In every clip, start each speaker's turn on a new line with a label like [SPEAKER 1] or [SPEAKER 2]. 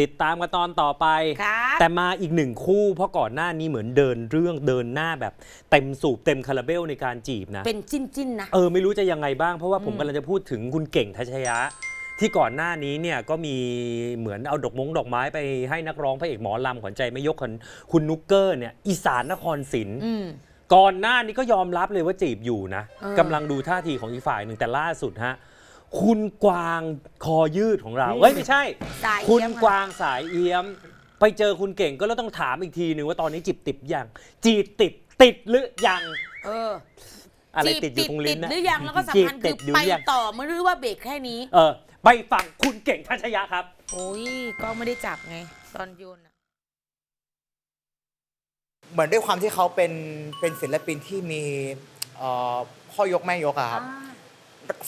[SPEAKER 1] ติดตามกันตอนต่อไป
[SPEAKER 2] ครับ
[SPEAKER 1] แต่มาอีกหนึ่งคู่เพราะก่อนหน้านี้เหมือนเดินเรื่องเดินหน้าแบบเต็มสูบเต็มคาราเบลในการจีบนะ
[SPEAKER 2] เป็นจิ้นจิ้นๆนะ
[SPEAKER 1] เออไม่รู้จะยังไงบ้างเพราะว่าผม
[SPEAKER 2] อืม
[SPEAKER 1] กำลังจะพูดถึงคุณเก่งทัชยะที่ก่อนหน้านี้เนี่ยก็มีเหมือนเอาดอกมงดอกไม้ไปให้นักร้องพระเอกหมอลำขวัญใจไม่ยกคนคุณนุกเกอร์เนี่ยอีสานนครศิลป์
[SPEAKER 2] อืม
[SPEAKER 1] ก่อนหน้านี้ก็ยอมรับเลยว่าจีบอยู่นะ
[SPEAKER 2] เออ
[SPEAKER 1] กำลังดูท่าทีของอีกฝ่ายหนึ่งแต่ล่าสุดฮะ คุณกวางคอยืดของเราเอ้ยไม่ใช่
[SPEAKER 2] สาย
[SPEAKER 1] คุณ
[SPEAKER 2] เยี่ยม
[SPEAKER 1] กวางสายเอี้ยม ไปเจอคุณเก่งก็แล้วต้องถามอีกทีหนึ่งว่าตอนนี้จีบติดยังจีบติดติดหรือยัง
[SPEAKER 2] เออ
[SPEAKER 1] อะไร
[SPEAKER 2] จีบ
[SPEAKER 1] ติดอยู่ตรงลิ้น
[SPEAKER 2] ติด
[SPEAKER 1] นะ
[SPEAKER 2] หรือยังแล้วก็
[SPEAKER 1] จี
[SPEAKER 2] สำ
[SPEAKER 1] บ
[SPEAKER 2] คัญ
[SPEAKER 1] ติ
[SPEAKER 2] คือ
[SPEAKER 1] ดอยู่
[SPEAKER 2] ไป
[SPEAKER 1] หรือยัง
[SPEAKER 2] ต่อไม่รู้ว่าเบรกแค่นี้
[SPEAKER 1] เออไปฟังคุณเก่งทัชยะครับ
[SPEAKER 2] โอ้ยก็ไม่ได้จับไง ตอนโยนอะ
[SPEAKER 3] เหมือนด้วยความที่เขาเป็นเป็นศิลปินที่มีเอ่อพ่อยกแม่ยกอะครับ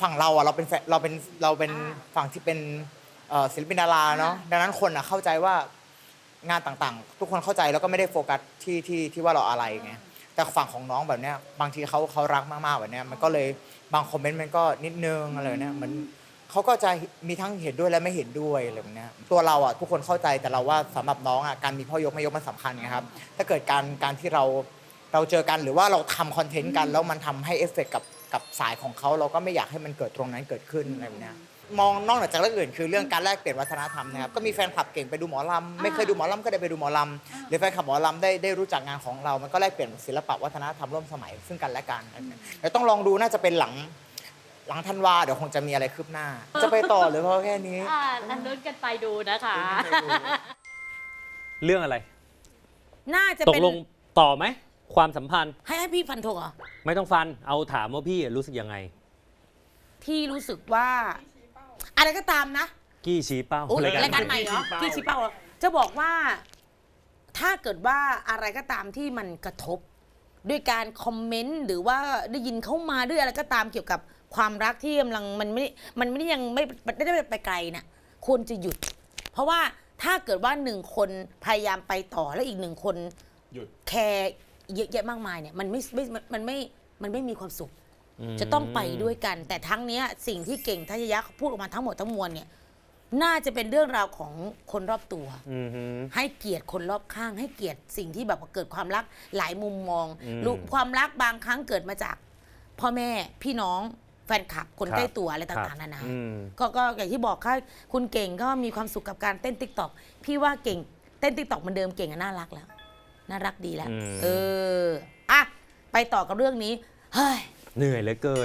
[SPEAKER 3] ฝั่งเราอะเราเป็นแฟนเราเป็นเราเป็นฝั่งที่เป็นเอ่อศิลปินดาราเนาะดังนั้นคนอะเข้าใจว่างานต่างๆ ทุกคนเข้าใจแล้วก็ไม่ได้โฟกัสที่ที่ที่ว่าเราอะไรไงแต่ฝั่งของน้องแบบเนี้ยบางทีเขาเขารักมากๆแบบเนี้ยมันก็เลยบางคอมเมนต์มันก็นิดนึงอะไรแบบเนี้ยเหมือนเขาก็จะมีทั้งเห็นด้วยและไม่เห็นด้วยอะไรแบบเนี้ยตัวเราอะทุกคนเข้าใจแต่เราว่าสำหรับน้องอะการมีพ่อยกแม่ยกมันสำคัญไงครับถ้าเกิดการการที่เราเราเจอกันหรือว่าเราทำคอนเทนต์กันแล้วมันทำให้เอฟเฟกต์กับ กับสายของเขาเราก็ไม่อยากให้มันเกิดตรงนั้นเกิดขึ้นอะไรแบบเนี้ยมองนอกเหนือจากเรื่องอื่นคือเรื่องการแลกเปลี่ยนวัฒนธรรมนะครับก็มีแฟนคลับเก่งไปดูหมอลำไม่เคยดูหมอลำก็ได้ไปดูหมอลำหรือแฟนคลับหมอลำได้ได้รู้จักงานของเรา มันก็แลกเปลี่ยนศิลปะวัฒนธรรมร่วมสมัยซึ่งกันและกันเดี๋ยวต้องลองดูน่าจะเป็นหลังหลังธันวาเดี๋ยวคงจะมีอะไรคืบหน้า จะไปต่อหรือเพราะแค่นี้
[SPEAKER 4] อ่าอันลุ้นกันไปดูนะคะ
[SPEAKER 1] เรื่องอะไร
[SPEAKER 2] น่าจะ
[SPEAKER 1] ตก
[SPEAKER 2] เป็น
[SPEAKER 1] ลงต่อไหม ความสัมพันธ์
[SPEAKER 2] ให้ให้พี่ฟันธงเหรอ
[SPEAKER 1] ไม่ต้องฟันเอาถามว่าพี่รู้สึกยังไง
[SPEAKER 2] พี่รู้สึกว่า อะไรก็ตามนะ
[SPEAKER 1] กี้ชี้เป้า
[SPEAKER 2] โอ้ย
[SPEAKER 1] รายการ
[SPEAKER 2] รายการใหม่เหรอที่ชี้เป้าเหรอจะบอกว่า ถ้าเกิดว่าอะไรก็ตามที่มันกระทบ ด้วยการคอมเมนต์หรือว่าได้ยินเข้ามาด้วยอะไรก็ตามเกี่ยวกับความรักที่กำลังมันไม่ได้มันไม่ได้ยังไม่ไม่ได้ไปไกลน่ะควรจะหยุด เพราะว่าถ้าเกิดว่าหนึ่งคนพยายามไปต่อแล้วอีกหนึ่งคน
[SPEAKER 1] หยุด
[SPEAKER 2] แคร์ เยอะแยะมากมายเนี่ยมันไม่ไม่มันไม่มันไม่มีความสุข
[SPEAKER 1] ม
[SPEAKER 2] จะต้องไปด้วยกัน แต่ทั้งเนี้ยสิ่งที่เก่งทัชยะเขาพูดออกมาทั้งหมดทั้งมวลเนี่ยน่าจะเป็นเรื่องราวของคนรอบตัว
[SPEAKER 1] อือฮึ
[SPEAKER 2] ให้เกียรติคนรอบข้าง ให้เกียรติสิ่งที่แบบว่าเกิดความรักหลายมุมมอง
[SPEAKER 1] อืม
[SPEAKER 2] รู้ความรักบางครั้งเกิดมาจากพ่อแม่พี่น้องแฟนคลับคน
[SPEAKER 1] ครับ
[SPEAKER 2] ใกล้ตัวอะไร
[SPEAKER 1] ครั
[SPEAKER 2] ต่า
[SPEAKER 1] บ
[SPEAKER 2] งๆนานา
[SPEAKER 1] อืม
[SPEAKER 2] ก็ก็อย่างที่บอกค่ะคุณเก่งก็มีความสุขกับการเต้นติ๊กต็อกพี่ว่าเก่งเต้นติ๊กต็อกเหมือนเดิมเก่งอะน่ารักแล้ว น่ารักดีแล้ว
[SPEAKER 1] อืม
[SPEAKER 2] เออ อะ ไปต่อกับเรื่องนี้ เฮ้ย
[SPEAKER 1] เหนื่อยเหลือเกิน